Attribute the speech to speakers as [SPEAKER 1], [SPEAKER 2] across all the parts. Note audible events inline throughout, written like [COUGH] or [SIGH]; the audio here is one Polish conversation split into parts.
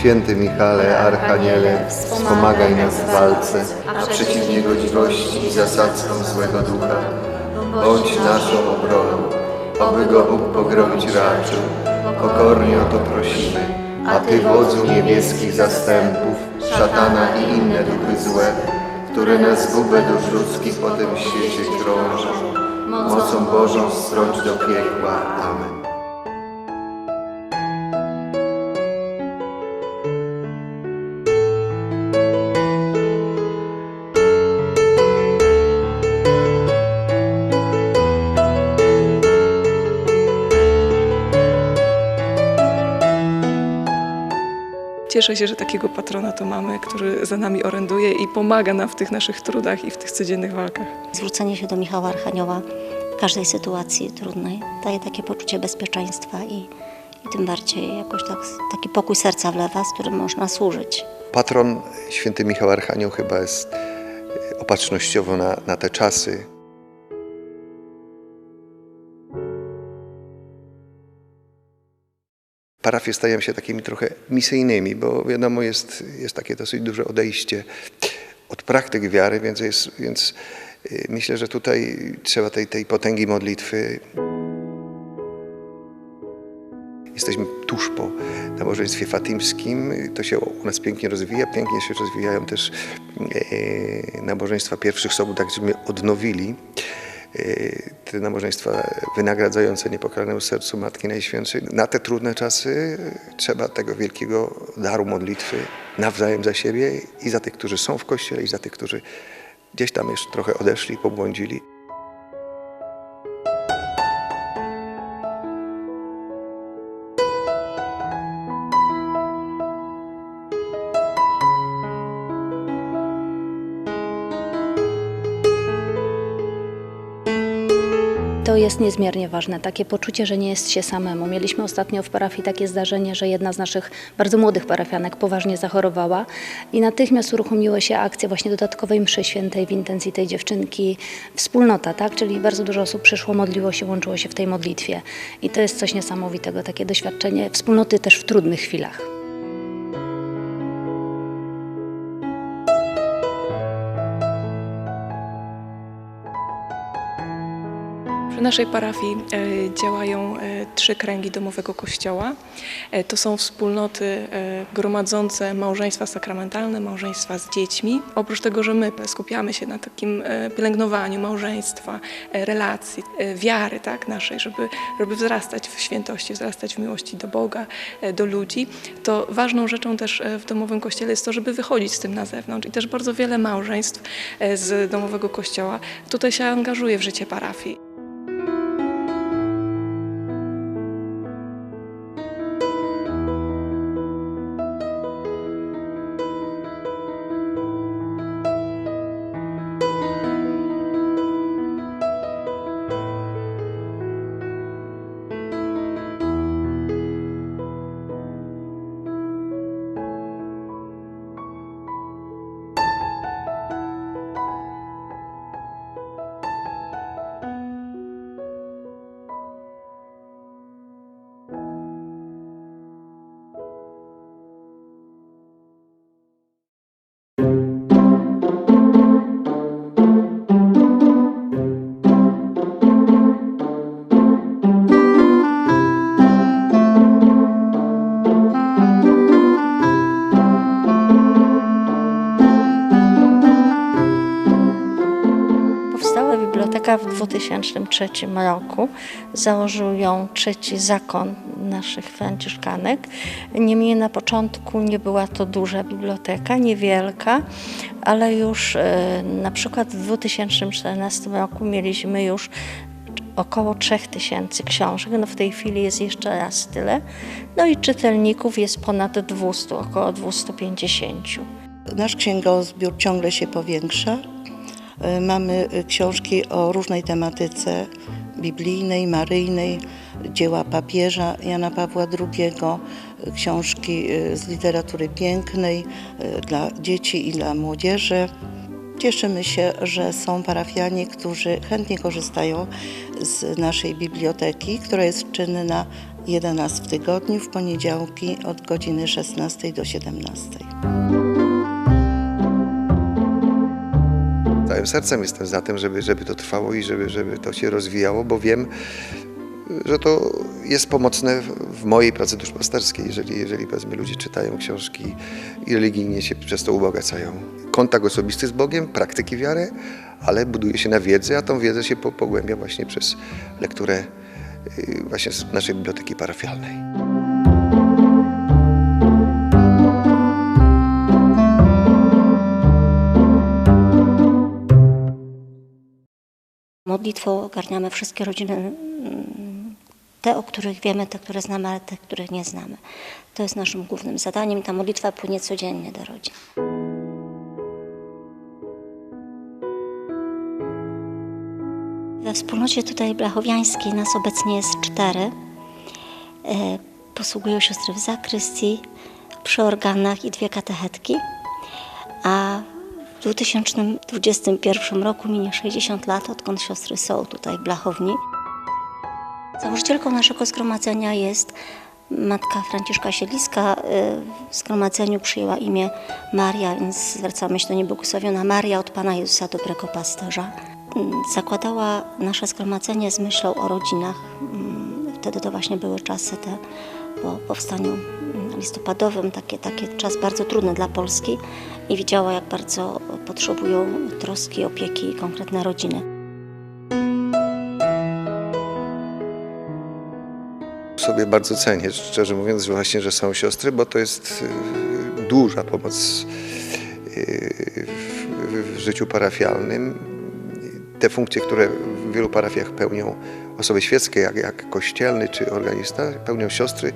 [SPEAKER 1] Święty Michale, Archaniele, wspomagaj nas w walce, a przeciw niegodziwości i zasadzkom złego ducha. Bądź naszą obroną, oby go Bóg pogromić raczył. Pokornie o to prosimy, a Ty wodzu niebieskich zastępów, szatana i inne duchy złe, które na zgubę dusz ludzkich po tym świecie krążą, mocą Bożą strąć do piekła. Amen.
[SPEAKER 2] Cieszę się, że takiego patrona to mamy, który za nami oręduje i pomaga nam w tych naszych trudach i w tych codziennych walkach.
[SPEAKER 3] Zwrócenie się do Michała Archanioła w każdej sytuacji trudnej daje takie poczucie bezpieczeństwa i, i tym bardziej jakoś tak, taki pokój serca wlewa, z którym można służyć.
[SPEAKER 1] Patron święty Michał Archanioł chyba jest e, opatrznościowo na, na te czasy. Parafie stają się takimi trochę misyjnymi, bo wiadomo, jest, jest takie dosyć duże odejście od praktyk wiary, więc, jest, więc y, myślę, że tutaj trzeba tej, tej potęgi modlitwy. Jesteśmy tuż po nabożeństwie fatimskim. To się u nas pięknie rozwija. Pięknie się rozwijają też e, nabożeństwa pierwszych sobot, tak żeśmy odnowili te nabożeństwa wynagradzające niepokalanemu sercu Matki Najświętszej. Na te trudne czasy trzeba tego wielkiego daru modlitwy nawzajem za siebie i za tych, którzy są w Kościele i za tych, którzy gdzieś tam jeszcze trochę odeszli, pobłądzili.
[SPEAKER 4] To jest niezmiernie ważne, takie poczucie, że nie jest się samemu. Mieliśmy ostatnio w parafii takie zdarzenie, że jedna z naszych bardzo młodych parafianek poważnie zachorowała i natychmiast uruchomiła się akcja właśnie dodatkowej mszy świętej w intencji tej dziewczynki, wspólnota, tak? Czyli bardzo dużo osób przyszło, modliło się, łączyło się w tej modlitwie. I to jest coś niesamowitego, takie doświadczenie wspólnoty też w trudnych chwilach.
[SPEAKER 2] Przy naszej parafii e, działają e, trzy kręgi domowego kościoła. E, To są wspólnoty gromadzące małżeństwa sakramentalne, małżeństwa z dziećmi. Oprócz tego, że my skupiamy się na takim pielęgnowaniu małżeństwa, relacji, wiary tak, naszej, żeby, żeby wzrastać w świętości, wzrastać w miłości do Boga, do ludzi, to ważną rzeczą też w domowym kościele jest to, żeby wychodzić z tym na zewnątrz. I też bardzo wiele małżeństw z domowego kościoła tutaj się angażuje w życie parafii.
[SPEAKER 3] Powstała biblioteka w 2003 roku. Założył ją trzeci zakon naszych franciszkanek. Niemniej na początku nie była to duża biblioteka, niewielka, ale już e, na przykład w 2014 roku mieliśmy już około 3000 książek. No w tej chwili jest jeszcze raz tyle. No i czytelników jest ponad 200, około 250.
[SPEAKER 5] Nasz księgozbiór ciągle się powiększa. E, Mamy e, książki o różnej tematyce biblijnej, maryjnej, dzieła papieża Jana Pawła II, e, książki z literatury pięknej dla dzieci i dla młodzieży. Cieszymy się, że są parafianie, którzy chętnie korzystają z naszej biblioteki, która jest czynna jeden raz w tygodniu, w poniedziałki od godziny 16 do 17.
[SPEAKER 1] Całym sercem jestem za tym, żeby, żeby to trwało i żeby, żeby to się rozwijało, bo wiem, że to jest pomocne w- mojej pracy duszpasterskiej, jeżeli, jeżeli powiedzmy ludzie czytają książki i religijnie się przez to ubogacają. Kontakt osobisty z Bogiem, praktyki wiary, ale buduje się na wiedzy, a tą wiedzę się po- pogłębia właśnie przez lekturę y, właśnie z naszej biblioteki parafialnej.
[SPEAKER 6] Modlitwą ogarniamy wszystkie rodziny, mm, te, o których wiemy, te, które znamy, ale te, których nie znamy. To jest naszym głównym zadaniem i ta modlitwa płynie codziennie do rodzin. We wspólnocie tutaj blachowiańskiej nas obecnie jest cztery. E, Posługują siostry w zakrystii, przy organach i dwie katechetki. A w 2021 roku minie 60 lat, odkąd siostry są tutaj w Blachowni. Założycielką naszego zgromadzenia jest matka Franciszka Siedliska. Y, W zgromadzeniu przyjęła imię Maria, więc zwracamy się do niej błogosławiona Maria od Pana Jezusa, dobrego pasterza. Mm, Zakładała nasze zgromadzenie z myślą o rodzinach. Mm, Wtedy to właśnie były czasy te po powstaniu listopadowym, takie, taki czas bardzo trudny dla Polski i widziała, jak bardzo potrzebują troski, opieki konkretne rodziny.
[SPEAKER 1] sobie bardzo cenię, szczerze mówiąc, właśnie, że są siostry, bo to jest y, duża pomoc y, w życiu parafialnym. Te funkcje, które w wielu parafiach pełnią osoby świeckie, jak, jak kościelny czy organista, pełnią siostry.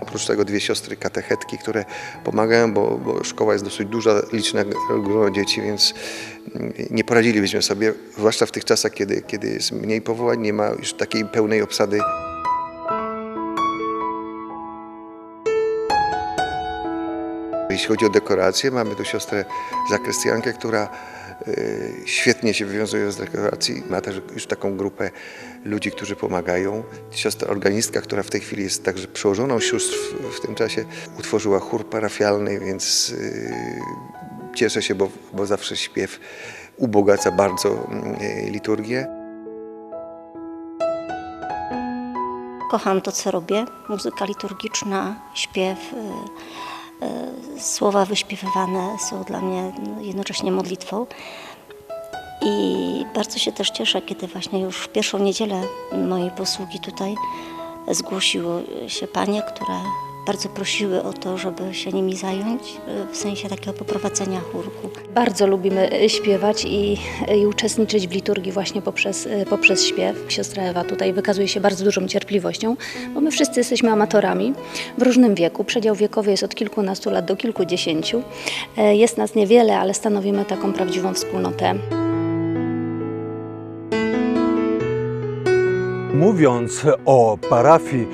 [SPEAKER 1] Oprócz tego dwie siostry katechetki, które pomagają, bo, bo szkoła jest dosyć duża, liczne grono dzieci, więc nie poradzilibyśmy sobie, zwłaszcza w tych czasach, kiedy, kiedy jest mniej powołań, nie ma już takiej pełnej obsady Jeśli chodzi o dekoracje, mamy tu siostrę zakrystiankę, która y, świetnie się wywiązuje z dekoracji. Ma też już taką grupę ludzi, którzy pomagają. Siostra organistka, która w tej chwili jest także przełożoną sióstr w, tym czasie, utworzyła chór parafialny, więc y, cieszę się, bo, bo zawsze śpiew ubogaca bardzo y, liturgię.
[SPEAKER 6] Kocham to, co robię. Muzyka liturgiczna, śpiew, y, słowa wyśpiewywane są dla mnie no, jednocześnie modlitwą. I bardzo się też cieszę, kiedy właśnie już w pierwszą niedzielę mojej posługi tutaj zgłosiły się panie, które bardzo prosiły o to, żeby się nimi zająć, y, w sensie takiego poprowadzenia chórku.
[SPEAKER 4] Bardzo lubimy e, śpiewać i, i uczestniczyć w liturgii właśnie poprzez, e, poprzez śpiew. Siostra Ewa tutaj wykazuje się bardzo dużą cierpliwością, bo my wszyscy jesteśmy amatorami w różnym wieku. Przedział wiekowy jest od kilkunastu lat do kilkudziesięciu. E, Jest nas niewiele, ale stanowimy taką prawdziwą wspólnotę.
[SPEAKER 7] Mówiąc o parafii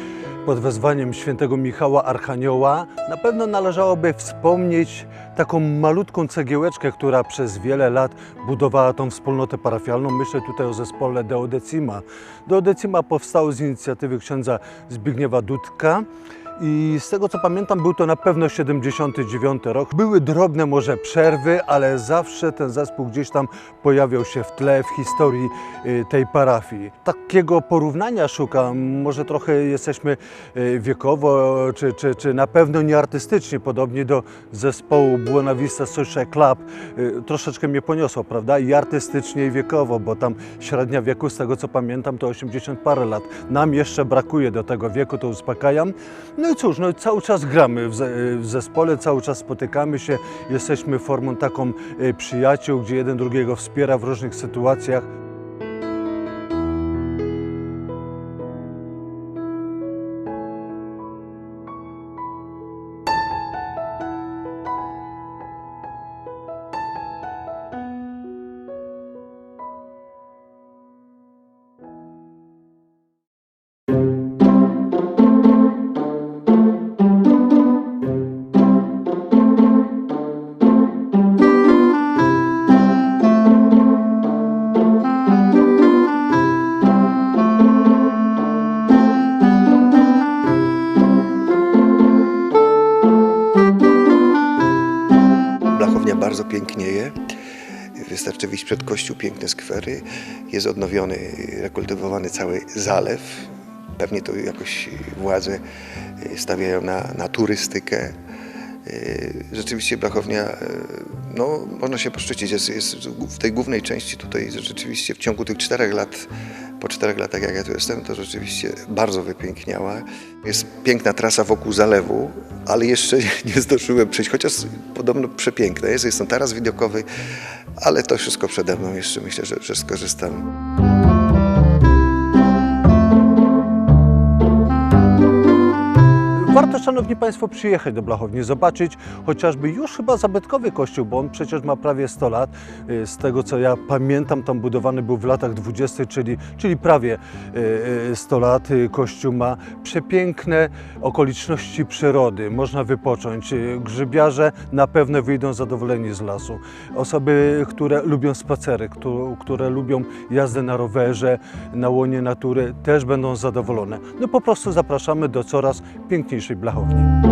[SPEAKER 7] pod wezwaniem świętego Michała Archanioła, na pewno należałoby wspomnieć taką malutką cegiełeczkę, która przez wiele lat budowała tą wspólnotę parafialną. Myślę tutaj o zespole Deodecima. Deodecima powstało z inicjatywy księdza Zbigniewa Dudka. I z tego co pamiętam, był to na pewno 79 rok. Były drobne może przerwy, ale zawsze ten zespół gdzieś tam pojawiał się w tle w historii y, tej parafii. Takiego porównania szukam, może trochę jesteśmy y, wiekowo, czy, czy, czy na pewno nie artystycznie, podobnie do zespołu Buena Vista Social Club. Y, Troszeczkę mnie poniosło, prawda? I artystycznie, i wiekowo, bo tam średnia wieku, z tego co pamiętam, to 80 parę lat. Nam jeszcze brakuje do tego wieku, to uspokajam. No i cóż, no cały czas gramy w, w zespole, cały czas spotykamy się, jesteśmy formą taką y, przyjaciół, gdzie jeden drugiego wspiera w różnych sytuacjach.
[SPEAKER 1] Wystarczy wyjść przed kościół, piękne skwery. Jest odnowiony, rekultywowany cały zalew. Pewnie to jakoś władze y, stawiają na, na turystykę. Y, Rzeczywiście Blachownia, y, no, można się poszczycić, jest, jest w tej głównej części tutaj rzeczywiście w ciągu tych czterech lat, po czterech latach jak ja tu jestem, to rzeczywiście bardzo wypiękniała. Jest piękna trasa wokół zalewu, ale jeszcze [LAUGHS] nie zdążyłem przejść, chociaż podobno przepiękna jest, jest tam taras widokowy, ale to wszystko przede mną, jeszcze myślę, że, że skorzystam.
[SPEAKER 7] Warto, Szanowni Państwo, przyjechać do Blachowni, zobaczyć chociażby już chyba zabytkowy kościół, bo on przecież ma prawie 100 lat. Y, Z tego co ja pamiętam, tam budowany był w latach 20., czyli, czyli prawie y, y, 100 lat. Y, Kościół ma przepiękne okoliczności przyrody, można wypocząć. Y, Grzybiarze na pewno wyjdą zadowoleni z lasu. Osoby, które lubią spacery, które lubią jazdę na rowerze, na łonie natury, też będą zadowolone. No po prostu zapraszamy do coraz piękniejszej Blachowni.